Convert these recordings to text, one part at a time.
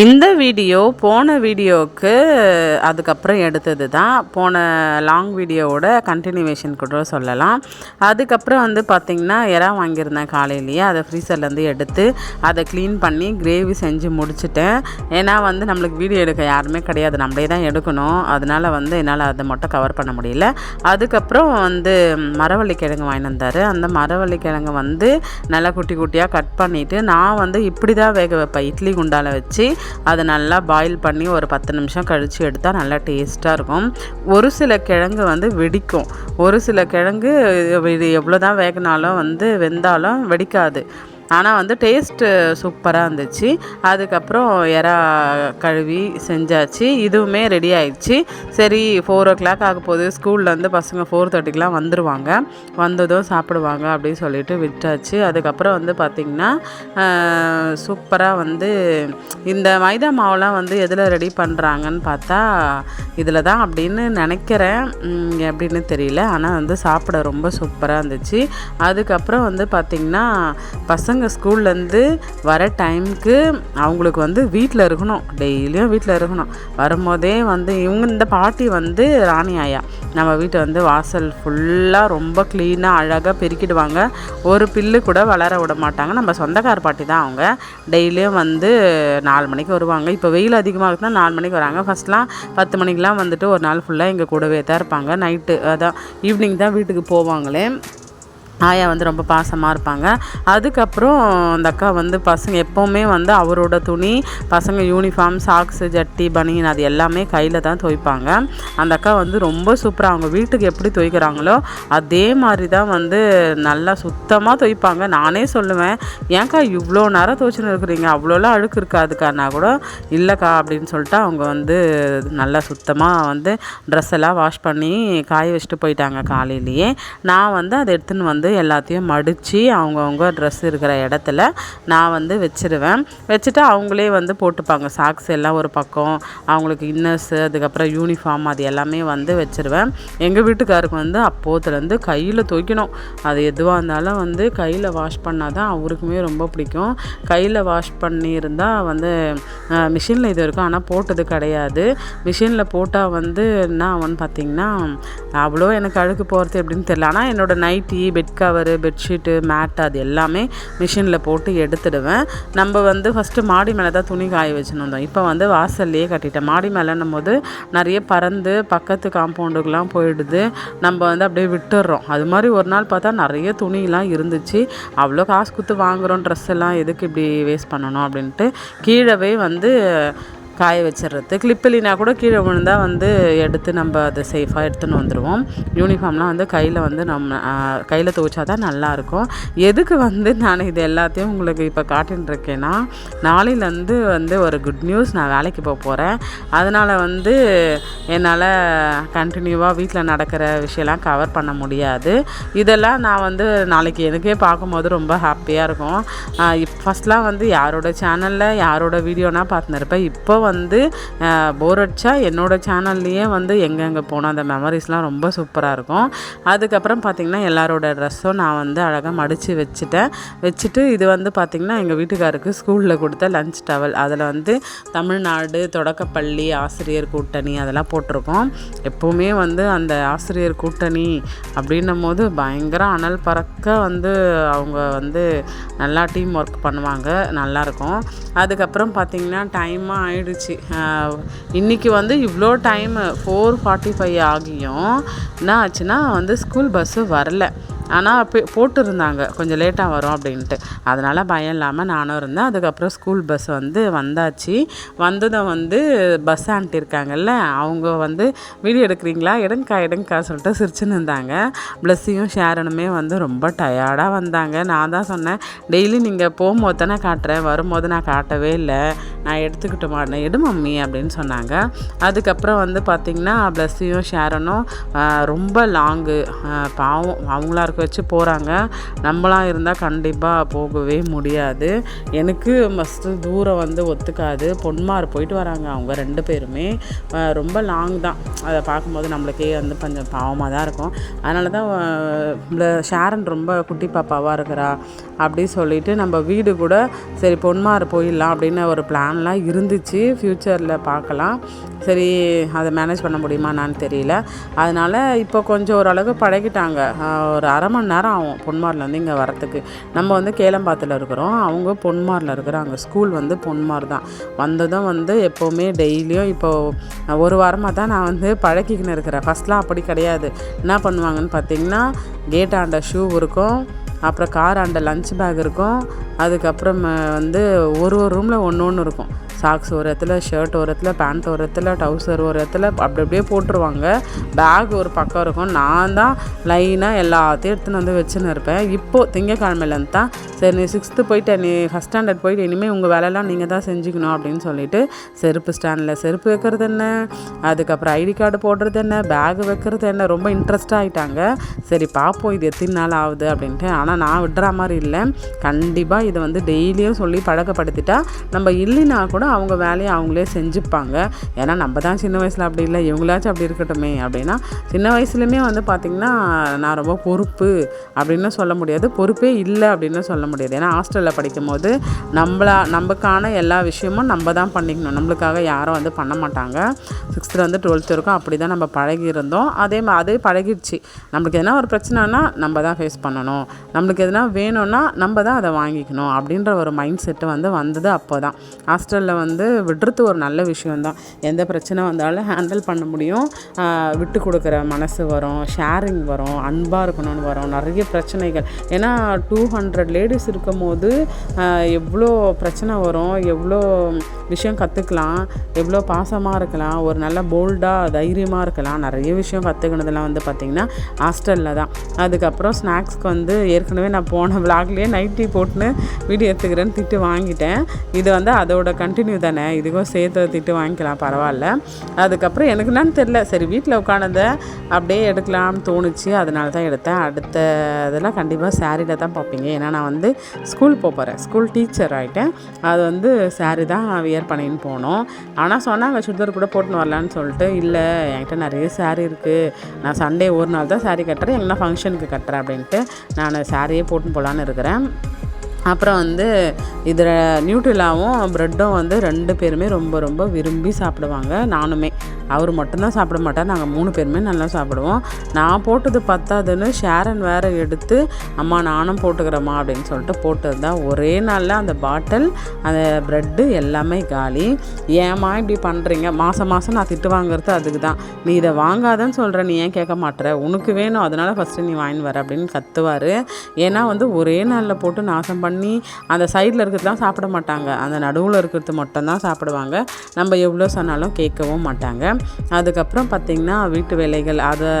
இந்த வீடியோ போன வீடியோவுக்கு அதுக்கப்புறம் எடுத்தது தான். போன லாங் வீடியோவோட கண்டினியூவேஷன் கூட சொல்லலாம். அதுக்கப்புறம் வந்து பார்த்திங்கன்னா இறா வாங்கியிருந்தேன் காலையிலேயே. அதை ஃப்ரீசர்லேருந்து எடுத்து அதை க்ளீன் பண்ணி கிரேவி செஞ்சு முடிச்சிட்டேன். ஏன்னா வந்து நம்மளுக்கு வீடியோ எடுக்க யாருமே கிடையாது. நம்மளே தான் எடுக்கணும். அதனால் வந்து என்னால் அதை மட்டும் கவர் பண்ண முடியல. அதுக்கப்புறம் வந்து மரவள்ளி கிழங்கு வாங்கிட்டு வந்தார். அந்த மரவள்ளி கிழங்கு வந்து நல்லா குட்டி குட்டியாக கட் பண்ணிவிட்டு நான் வந்து இப்படி தான் வேக வைப்பேன். இட்லி குண்டால வச்சு அதை நல்லா பாயில் பண்ணி ஒரு பத்து நிமிஷம் கழித்து எடுத்தால் நல்லா டேஸ்ட்டாக இருக்கும். ஒரு சில கிழங்கு வந்து வெடிக்கும். ஒரு சில கிழங்கு இது எவ்வளோ தான் வேகினாலும் வந்து வெந்தாலும் வெடிக்காது. ஆனால் வந்து டேஸ்ட்டு சூப்பராக இருந்துச்சு. அதுக்கப்புறம் எறா கழுவி செஞ்சாச்சு. இதுவுமே ரெடி ஆயிடுச்சு. சரி ஃபோர் ஓ கிளாக் ஆக போகுது. ஸ்கூல்லேருந்து பசங்க ஃபோர் தேர்ட்டிக்கெலாம் வந்துடுவாங்க வந்ததும் சாப்பிடுவாங்க அப்படின்னு சொல்லிட்டு விட்டாச்சு. அதுக்கப்புறம் வந்து பார்த்திங்கன்னா சூப்பராக வந்து இந்த மைதா மாவுலாம் வந்து எதில் ரெடி பண்ணுறாங்கன்னு பார்த்தா இதில் தான் அப்படின்னு நினைக்கிறேன். எப்படின்னு தெரியல. ஆனால் வந்து சாப்பிட ரொம்ப சூப்பராக இருந்துச்சு. அதுக்கப்புறம் வந்து பார்த்திங்கன்னா பசங்க ஸ்கூல்லேருந்து வர டைமுக்கு அவங்களுக்கு வந்து வீட்டில் இருக்கணும். டெய்லியும் வீட்டில் இருக்கணும். வரும்போதே வந்து இவங்க இந்த பாட்டி வந்து ராணி ஆயா. நம்ம வீட்டை வந்து வாசல் ஃபுல்லாக ரொம்ப க்ளீனாக அழகாக பெருக்கிடுவாங்க. ஒரு பில்லு கூட வளர விட மாட்டாங்க. நம்ம சொந்தக்கார பாட்டி தான் அவங்க. டெய்லியும் வந்து நாலு மணிக்கு வருவாங்க. இப்போ வெயில் அதிகமாகுதுன்னா நாலு மணிக்கு வராங்க. ஃபஸ்ட்லாம் பத்து மணிக்கெலாம் வந்துட்டு ஒரு நாள் ஃபுல்லாக எங்கள் கூடவே தான் இருப்பாங்க. நைட்டு அதான் ஈவினிங் தான் வீட்டுக்கு போவாங்களே. ஆயா வந்து ரொம்ப பாசமாக இருப்பாங்க. அதுக்கப்புறம் அந்த அக்கா வந்து பசங்க எப்போவுமே வந்து அவரோட துணி பசங்க யூனிஃபார்ம் சாக்ஸு ஜட்டி பனியன் அது எல்லாமே கையில் தான் துவைப்பாங்க. அந்த அக்கா வந்து ரொம்ப சூப்பராக அவங்க வீட்டுக்கு எப்படி துவைக்கிறாங்களோ அதே மாதிரி தான் வந்து நல்லா சுத்தமாக துவைப்பாங்க. நானே சொல்லுவேன் ஏன்க்கா இவ்வளோ நேரம் துவைச்சுன்னு இருக்கிறீங்க? அவ்வளோலாம் அழுக்கு இருக்காதுக்கானா கூட? இல்லைக்கா அப்படின்னு சொல்லிட்டு அவங்க வந்து நல்லா சுத்தமாக வந்து ட்ரெஸ் எல்லாம் வாஷ் பண்ணி காய வச்சுட்டு போயிட்டாங்க காலையிலேயே. நான் வந்து அதை எடுத்துன்னு வந்து எல்லாத்தையும் மடித்து அவங்கவுங்க ட்ரெஸ் இருக்கிற இடத்துல நான் வந்து வச்சிருவேன். வச்சுட்டு அவங்களே வந்து போட்டுப்பாங்க. சாக்ஸ் எல்லாம் ஒரு பக்கம் அவங்களுக்கு இன்னர்ஸு அதுக்கப்புறம் யூனிஃபார்ம் அது எல்லாமே வந்து வச்சுருவேன். எங்கள் வீட்டுக்காருக்கு வந்து அப்போத்துலேருந்து கையில் துவைக்கணும். அது எதுவாக இருந்தாலும் வந்து கையில் வாஷ் பண்ணால் தான் அவருக்குமே ரொம்ப பிடிக்கும். கையில் வாஷ் பண்ணியிருந்தால் வந்து மிஷினில் இது இருக்கும் ஆனால் போட்டது கிடையாது. மிஷினில் போட்டால் வந்து என்ன ஆகும்னு பார்த்தீங்கன்னா அவ்வளோ எனக்கு அழுக்கு போகிறது எப்படின்னு தெரியல. ஆனால் என்னோடய nighty bed cover bedsheet mat அது எல்லாமே மிஷினில் போட்டு எடுத்துடுவேன். நம்ம வந்து ஃபஸ்ட்டு மாடி மேலே தான் துணி காய வச்சுன்னு வந்தோம். இப்போ வந்து வாசல்லையே கட்டிட்டேன். மாடி மேலேன்னும் போது நிறைய பறந்து பக்கத்து காம்பவுண்டுக்கெலாம் போயிடுது. நம்ம வந்து அப்படியே விட்டுடுறோம் அது மாதிரி ஒரு நாள் பார்த்தா நிறைய துணியெலாம் இருந்துச்சு. அவ்வளோ காசு கொடுத்து வாங்குகிறோம் ட்ரெஸ் எல்லாம் எதுக்கு இப்படி வேஸ்ட் பண்ணணும் அப்படின்ட்டு கீழவே வந்து காய வச்சிடுறது. கிளிப்பிலினா கூட கீழே விழுந்தா வந்து எடுத்து நம்ம அதை சேஃபாக எடுத்துன்னு வந்துடுவோம் யூனிஃபார்ம்லாம் வந்து கையில் வந்து நம்ம கையில் துவைச்சா தான் நல்லாயிருக்கும் எதுக்கு வந்து நான் இது எல்லாத்தையும் உங்களுக்கு இப்போ காட்டின்னு இருக்கேன்னா நாளையிலேருந்து வந்து ஒரு குட் நியூஸ் நான் வேலைக்கு போக போகிறேன் அதனால் வந்து என்னால் கண்டினியூவாக வீட்டில் நடக்கிற விஷயம்லாம் கவர் பண்ண முடியாது. இதெல்லாம் நான் வந்து நாளைக்கு எனக்கே பார்க்கும்போது ரொம்ப ஹாப்பியாக இருக்கும். ஃபஸ்ட்லாம் வந்து யாரோட சேனலில் யாரோட வீடியோனா பார்த்துன்னு இருப்பேன். இப்போ வந்து போர் அடிச்சா என்னோடய சேனல்லையே வந்து எங்கெங்கே போனோம் அந்த மெமரிஸ்லாம் ரொம்ப சூப்பராக இருக்கும். அதுக்கப்புறம் பார்த்திங்கன்னா எல்லாரோட ட்ரெஸ்ஸும் நான் வந்து அழகாக மடித்து வச்சுட்டேன். வச்சுட்டு இது வந்து பார்த்திங்கன்னா எங்கள் வீட்டுக்காருக்கு ஸ்கூலில் கொடுத்த லஞ்ச் டவல் அதில் வந்து தமிழ்நாடு தொடக்கப்பள்ளி ஆசிரியர் கூட்டணி அதெல்லாம் போட்டிருக்கோம். எப்போவுமே வந்து அந்த ஆசிரியர் கூட்டணி அப்படின்னும் போது பயங்கர அனல் பறக்க வந்து அவங்க வந்து நல்லா டீம் ஒர்க் பண்ணுவாங்க நல்லாயிருக்கும் அதுக்கப்புறம் பார்த்திங்கன்னா டைமாக ஆயிடுச்சு. ஆயிடுச்சு. இன்றைக்கி வந்து இவ்வளோ டைம் ஃபோர் ஃபார்ட்டி ஃபைவ் ஆகியும். என்ன ஆச்சுன்னா வந்து ஸ்கூல் பஸ்ஸு வரல. ஆனால் இப்போ போட்டிருந்தாங்க. கொஞ்சம் லேட்டாக வரும் அப்படின்ட்டு. அதனால் பயம் இல்லாமல் நானும் இருந்தேன். அதுக்கப்புறம் ஸ்கூல் பஸ் வந்து வந்தாச்சு. வந்ததும் வந்து பஸ் ஆண்டி இருக்காங்கல்ல அவங்க வந்து வீடியோ எடுக்கிறீங்களா? எடுங்கக்கா எடுங்கக்கா சொல்லிட்டு சிரிச்சுன்னு இருந்தாங்க. ப்ளஸ்ஸையும் ஷேரனுமே வந்து ரொம்ப டயர்டாக வந்தாங்க. நான் தான் சொன்னேன் டெய்லி நீங்கள் போகும்போது தானே காட்டுறேன். வரும்போது நான் காட்டவே இல்லை. நான் எடுத்துக்கிட்டு மாட்டேன் எடு மம்மி அப்படின்னு சொன்னாங்க. அதுக்கப்புறம் வந்து பார்த்திங்கன்னா ப்ளஸ்ஸையும் ஷேரனும் ரொம்ப லாங்கு பாவம் அவங்களா இருக்கும் மார்க் வச்சு போகிறாங்க நம்மளாம் இருந்தால் கண்டிப்பாக போகவே முடியாது. எனக்கு ஃபஸ்ட்டு தூரம் வந்து ஒத்துக்காது. பொன்மார் போயிட்டு வராங்க அவங்க ரெண்டு பேருமே. ரொம்ப லாங் தான். அதை பார்க்கும்போது நம்மளுக்கே வந்து கொஞ்சம் பாவமாக தான் இருக்கும். அதனால தான் இந்த ஷாரன் ரொம்ப குட்டி பாப்பாவாக இருக்கிறா அப்படி சொல்லிட்டு நம்ம வீடு கூட சரி பொன்மார் போயிடலாம் அப்படின்னு ஒரு பிளான்லாம் இருந்துச்சு. ஃப்யூச்சரில் பார்க்கலாம். சரி அதை மேனேஜ் பண்ண முடியுமான்னு தெரியல. அதனால் இப்போ கொஞ்சம் ஓரளவுக்கு பழகிட்டாங்க. ஒரு அரை மணி நேரம் ஆகும் பொன்மார்லேருந்து இங்கே வரத்துக்கு. நம்ம வந்து கேளம்பாத்தில் இருக்கிறோம். அவங்க பொன்மாரில் இருக்கிறாங்க ஸ்கூல் வந்து பொன்மார் தான். வந்ததும் வந்து எப்போவுமே டெய்லியும் இப்போது ஒரு வாரமாக தான் நான் வந்து பழக்கிக்கின்னு இருக்கிறேன். ஃபஸ்ட்லாம் அப்படி கிடையாது. என்ன பண்ணுவாங்கன்னு பார்த்தீங்கன்னா கேட் ஆண்ட ஷூ இருக்கும். அப்புறம் கார் ஆண்ட லஞ்ச் பேக் இருக்கும். அதுக்கப்புறம் வந்து ஒரு ஒரு ரூமில் ஒன்று ஒன்று இருக்கும். சாக்ஸ் ஒரு இடத்துல ஷர்ட் ஒரு இடத்துல பேண்ட் ஒரு இடத்துல டவுசர் ஒரு இடத்துல அப்படி அப்படியே போட்டுருவாங்க. பேக் ஒரு பக்கம் இருக்கும். நான் தான் லைனாக எல்லாத்தையும் எடுத்துன்னு வந்து வச்சுன்னு இருப்பேன். இப்போது திங்கக்கிழமையிலேருந்து தான் சரி நீ சிக்ஸ்த்து போயிட்டு நீ ஃபஸ்ட் ஸ்டாண்டர்ட் போயிட்டு இனிமேல் உங்கள் வேலையெல்லாம் நீங்கள் தான் செஞ்சுக்கணும் அப்படின்னு சொல்லிட்டு செருப்பு ஸ்டாண்டில் செருப்பு வைக்கிறது என்ன? அதுக்கப்புறம் ஐடி கார்டு போடுறது என்ன? பேக் வைக்கிறது என்ன? ரொம்ப இன்ட்ரெஸ்டாக ஆகிட்டாங்க சரி பார்ப்போம் இது எத்தனை நாள் ஆகுது அப்படின்ட்டு. ஆனால் நான் விடுற மாதிரி இல்லை. கண்டிப்பாக இதை வந்து டெய்லியும் சொல்லி பழக்கப்படுத்திட்டா நம்ம இல்லைனா கூட அவங்க வேலையை அவங்களே செஞ்சுப்பாங்க. ஏன்னா நம்ம தான் சின்ன வயசில் அப்படி இல்லை. இவங்களாச்சும் அப்படி இருக்கட்டுமே அப்படின்னா சின்ன வயசுலையுமே வந்து பார்த்திங்கன்னா நான் ரொம்ப பொறுப்பு அப்படின்னு சொல்ல முடியாது. பொறுப்பே இல்லை அப்படின்னு சொல்ல முடியாது. ஏன்னா ஹாஸ்டலில் படிக்கும்போது நம்மளா நமக்கான எல்லா விஷயமும் நம்ம தான் பண்ணிக்கணும். நம்மளுக்காக யாரும் வந்து பண்ண மாட்டாங்க. சிக்ஸ்த்தில் வந்து டுவெல்த் வரைக்கும் அப்படி தான் நம்ம பழகியிருந்தோம். அதே மா அதே பழகிடுச்சு. நம்மளுக்கு எதனா ஒரு பிரச்சனைனா நம்ம தான் ஃபேஸ் பண்ணணும். நம்மளுக்கு எதனா வேணும்னா நம்ம தான் அதை வாங்கிக்கணும் அப்படின்ற ஒரு மைண்ட் செட்டு வந்து வந்தது அப்போ தான் ஹாஸ்டலில் வந்து விடுறது ஒரு நல்ல விஷயந்தான் எந்த பிரச்சனை வந்தாலும் ஹேண்டில் பண்ண முடியும். விட்டு கொடுக்குற மனசு வரும் ஷேரிங் வரும் அன்பாக இருக்கணும்னு வரும். நிறைய பிரச்சனைகள். ஏன்னா டூ ஹண்ட்ரட் லேடிஸ் இருக்கும் போது எவ்வளோ பிரச்சனை வரும் எவ்வளோ விஷயம் கற்றுக்கலாம் எவ்வளோ பாசமாக இருக்கலாம் ஒரு நல்ல போல்டாக தைரியமாக இருக்கலாம். நிறைய விஷயம் கற்றுக்கினதெல்லாம் வந்து பார்த்திங்கன்னா ஹாஸ்டலில் தான். அதுக்கப்புறம் ஸ்நாக்ஸ்க்கு வந்து ஏற்கனவே நான் போன விளாக்லேயே நைட்டி போட்டுன்னு வீடியோ எடுத்துக்கிறேன்னு திட்டு வாங்கிட்டேன். இது வந்து அதோட கண்டினியூ தானே? இதுக்கும் சேர்த்து திட்டு வாங்கிக்கலாம் பரவாயில்ல. அதுக்கப்புறம் எனக்கு என்னன்னு தெரில சரி வீட்டில் உட்காந்ததை அப்படியே எடுக்கலாம்னு தோணுச்சு. அதனால தான் எடுத்தேன். அடுத்த இதெல்லாம் கண்டிப்பாக சாரியில் தான் பார்ப்பீங்க. ஏன்னா நான் வந்து ஸ்கூல் போகிறேன் ஸ்கூல் டீச்சர் ஆகிட்டேன் அது வந்து சாரி தான் வியர் பண்ணின்னு போனோம். ஆனால் சொன்னாங்க சுடிதார் கூட போட்டுன்னு வரலான்னு சொல்லிட்டு இல்லை என்கிட்ட நிறைய சாரி இருக்குது நான் சண்டே ஒரு நாள் தான் சாரி கட்டுறேன். எங்கன்னா ஃபங்க்ஷனுக்கு கட்டுறேன் அப்படின்ட்டு நான் சாரியே போட்டுன்னு போகலான்னு இருக்கிறேன். அப்புறம் வந்து இதில் நியூட்ரிலாவும் ப்ரெட்டும் வந்து ரெண்டு பேருமே ரொம்ப ரொம்ப விரும்பி சாப்பிடுவாங்க நானுமே. அவர் மட்டும்தான் சாப்பிட மாட்டார். நாங்கள் மூணு பேருமே நல்லா சாப்பிடுவோம். நான் போட்டது பத்தாதுன்னு ஷேரன் வேறு எடுத்து அம்மா நானும் போட்டுக்கிறேம்மா அப்படின்னு சொல்லிட்டு போட்டது தான் ஒரே நாளில் அந்த பாட்டில் அந்த ப்ரெட்டு எல்லாமே காலி. ஏமா இப்படி பண்ணுறீங்க மாதம் மாதம் நான் திட்டு வாங்குறது அதுக்கு தான். நீ இதை வாங்காதன்னு சொல்கிற நீ ஏன் கேட்க மாட்டேற? உனக்கு வேணும் அதனால் ஃபஸ்ட்டு நீ வாங்கின்னு வர அப்படின்னு கத்துவார். ஏன்னா வந்து ஒரே நாளில் போட்டு நாசம் பண்ணி அந்த சைடில் இருக்கிறது தான் சாப்பிட மாட்டாங்க. அந்த நடுவில் இருக்கிறது மட்டும்தான் சாப்பிடுவாங்க. நம்ம எவ்வளோ சொன்னாலும் கேட்கவும் மாட்டாங்க. அதுக்கப்புறம் பார்த்திங்கன்னா வீட்டு வேலைகள். அதை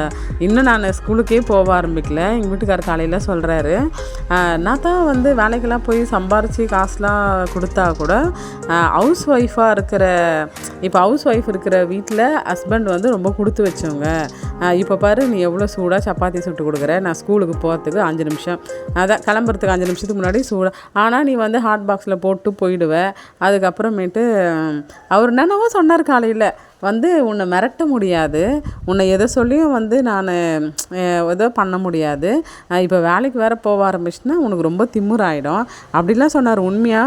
இன்னும் நான் ஸ்கூலுக்கே போக ஆரம்பிக்கல. எங்கள் வீட்டுக்கார காலையில் சொல்கிறாரு நான் தான் வந்து வேலைக்கெல்லாம் போய் சம்பாரித்து காசுலாம் கொடுத்தா கூட ஹவுஸ் ஒய்ஃபாக இருக்கிற இப்போ ஹவுஸ் ஒய்ஃப் இருக்கிற வீட்டில் ஹஸ்பண்ட் வந்து ரொம்ப கொடுத்து வச்சவங்க. இப்போ பாரு நீ எவ்வளோ சூடாக சப்பாத்தி சுட்டு கொடுக்குற? நான் ஸ்கூலுக்கு போகிறதுக்கு அஞ்சு நிமிஷம். அதான் கிளம்புறதுக்கு அஞ்சு நிமிஷத்துக்கு முன்னாடி சூடாக ஆனால் நீ வந்து ஹாட் பாக்ஸில் போட்டு போயிடுவ. அதுக்கப்புறமேட்டு அவர் என்னென்னவோ சொன்னார் காலையில். வந்து உன்னை மிரட்ட முடியாது. உன்னை எதை சொல்லியும் வந்து நான் ஏதோ பண்ண முடியாது. இப்போ வேலைக்கு வேறு போக ஆரம்பிச்சுன்னா உனக்கு ரொம்ப திமுறாயிடும் அப்படிலாம் சொன்னார் உண்மையாக